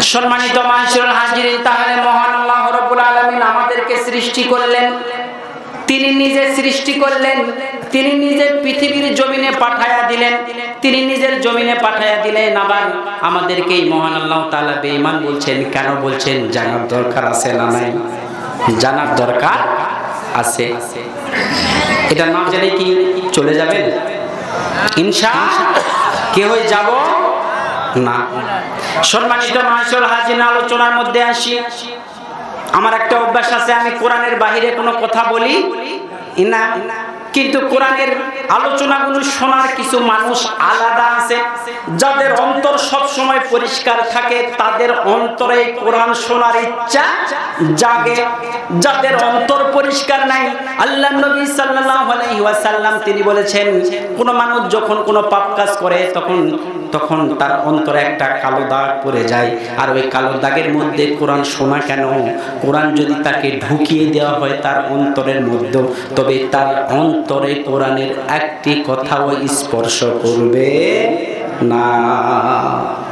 সম্মানিত মানসুর হাজিরিন, তাহলে মহান আল্লাহ রব্বুল আলামিন আমাদেরকে সৃষ্টি করলেন। তিনি নিজে সৃষ্টি করলেন, তিনি নিজে পৃথিবীর জমিনে পাঠায়া দিলেন, তিনি নিজের জমিনে পাঠায়া দিলেন। আবার আমাদেরকে এই মহান আল্লাহ তাআলা বেঈমান বলছেন, কেন বলছেন জানার দরকার আছে না নাই? জানার দরকার আছে। এটা না জেনে কি? চলে যাবেন? ইনশা কে হয়ে যাব? না। সম্মানিত মাসুল হাজিন, আলোচনার মধ্যে আসি। আমার একটা অভ্যাস আছে, আমি কোরআনের বাহিরে কোনো কথা বলি না, কিন্তু কোরআনের আলোচনাগুলো শোনার কিছু মানুষ আলাদা আছে। যাদের অন্তর সব সময় পরিষ্কার থাকে, তাদের অন্তরে কোরআন শোনার ইচ্ছা জাগে। যাদের অন্তর পরিষ্কার নাই, আল্লাহ নবী সাল্লাল্লাহু আলাইহি ওয়াসাল্লাম তিনি বলেছেন, কোন মানুষ যখন কোনো পাপ কাজ করে, তখন তখন তার অন্তরে একটা কালো দাগ পড়ে যায়। আর ওই কালো দাগের মধ্যে কোরআন শোনা কেন? কোরআন যদি তাকে ঢুকিয়ে দেওয়া হয় তার অন্তরের মধ্যে, তবে তার অন্তরে কোরআনের একটি কথাও স্পর্শ করবে না।